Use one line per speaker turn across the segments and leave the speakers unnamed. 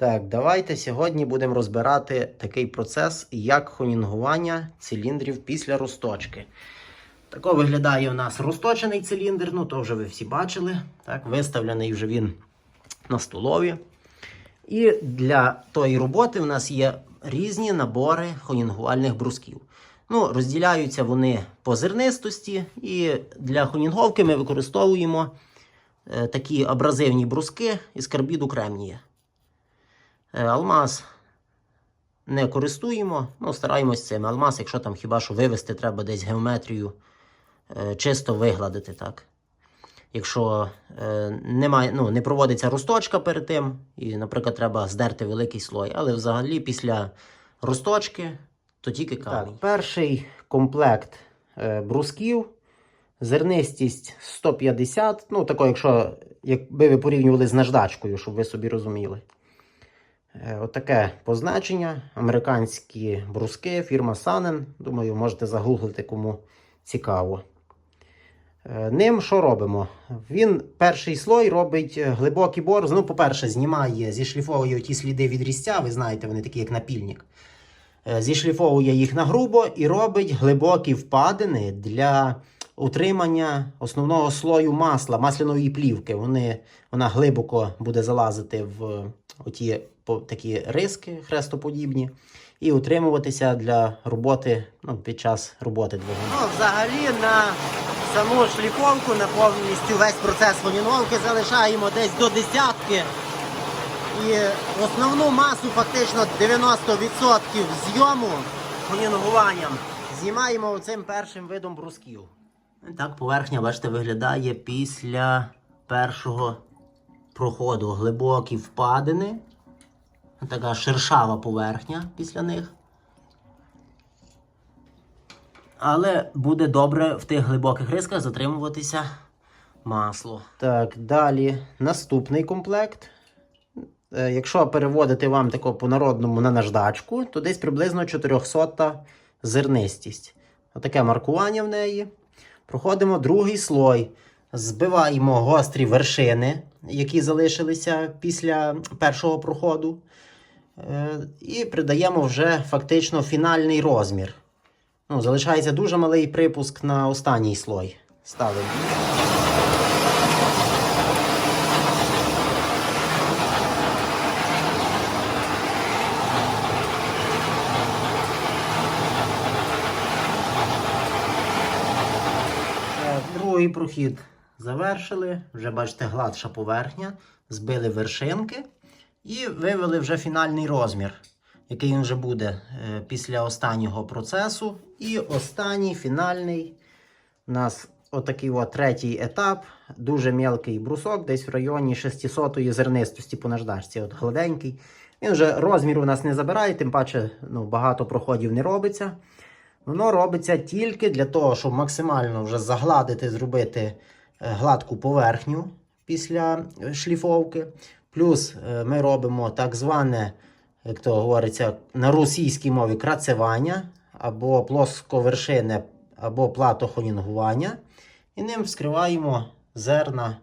Так, давайте сьогодні будемо розбирати такий процес, як хонінгування циліндрів після розточки. Тако виглядає у нас розточений циліндр, ну то вже ви всі бачили. Так, виставлений вже він на столові. І для тої роботи в нас є різні набори хонінгувальних брусків. Ну, розділяються вони по зернистості, і для хонінговки ми використовуємо е, такі абразивні бруски із карбіду кремнія. Е, Алмаз не користуємо, ну, стараємось цим. Алмаз, якщо там хіба що вивести, треба десь геометрію е, чисто вигладити. так. Якщо е, немає, ну, не проводиться розточка перед тим, і, наприклад, треба здерти великий слой. Але взагалі після розточки то тільки камінь. Так, перший комплект брусків, зернистість 150. Ну, тако, якщо якби ви порівнювали з наждачкою, щоб ви собі розуміли. Е, Отаке позначення. Американські бруски, фірма Санен. Думаю, можете загуглити, кому цікаво. Е, Ним що робимо? Він перший слой робить е, глибокий борз. Ну, по-перше, знімає, зішліфовує ті сліди від різця, ви знаєте, вони такі, як напільник. Зішліфовує їх на грубо і робить глибокі впадини для утримання основного слою масла, масляної плівки. Вони, вона глибоко буде залазити в оті такі риски хрестоподібні і утримуватися для роботи ну, під час роботи двигуна. Ну, взагалі на саму шліфовку, на повністю весь процес фоніновки залишаємо десь до десятки. І основну масу, фактично 90% зйому фонінгуванням знімаємо цим першим видом брусків. Так, поверхня, бачите, виглядає після першого проходу. Глибокі впадини. Така шершава поверхня після них. Але буде добре в тих глибоких рисках затримуватися масло. Так, далі наступний комплект. Е, Якщо переводити вам тако по-народному на наждачку, то десь приблизно 400 зернистість. Отаке маркування в неї. Проходимо другий слой. Збиваємо гострі вершини, які залишилися після першого проходу. Е, І придаємо вже фактично фінальний розмір. Ну, залишається дуже малий припуск на останній слой. Ставимо. Другий прохід завершили. Вже бачите, гладша поверхня. Збили вершинки і вивели вже фінальний розмір, який він вже буде е, після останнього процесу. І останній фінальний у нас отакий от третій етап. Дуже мелкий брусок, десь в районі 600-ї зернистості по наждачці. От гладенький. Він вже розмір у нас не забирає, тим паче ну, багато проходів не робиться. Воно робиться тільки для того, щоб максимально вже загладити, зробити е, гладку поверхню після е, шліфовки. Плюс е, ми робимо так зване, як то говориться, на російській мові крацевання або плосковершине, або платохонінгування. І ним вскриваємо зерна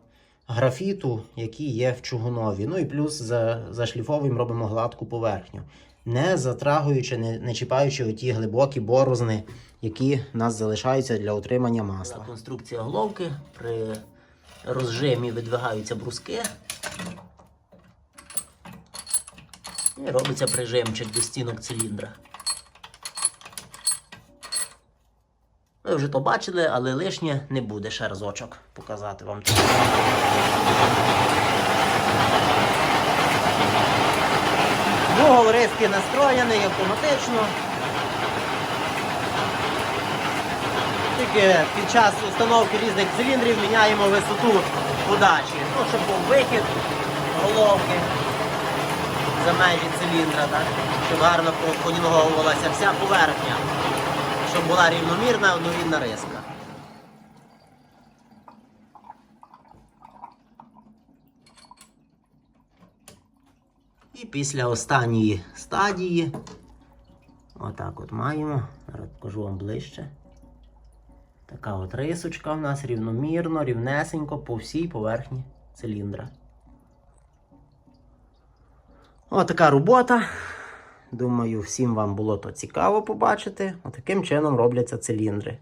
графіту, які є в чугунові. Ну і плюс за, зашліфовуємо, робимо гладку поверхню не затрагуючи, не, не чіпаючи оті глибокі борозни, які нас залишаються для утримання масла. Конструкція головки при розжимі видвигаються бруски. І робиться прижимчик до стінок циліндра. Ви вже то бачили, але лишнє не буде ще разочок показати вам. Вугол риски настроєний автоматично. Тільки під час установки різних циліндрів міняємо висоту подачі. Ну, щоб був вихід головки за межі циліндра, так? щоб гарно поніновувалася вся поверхня, щоб була рівномірна, однорідна риска. І після останньої стадії, отак от маємо, зараз покажу вам ближче. Така от рисочка в нас рівномірно, рівнесенько по всій поверхні циліндра. Отака робота. Думаю, всім вам було то цікаво побачити. Отаким чином робляться циліндри.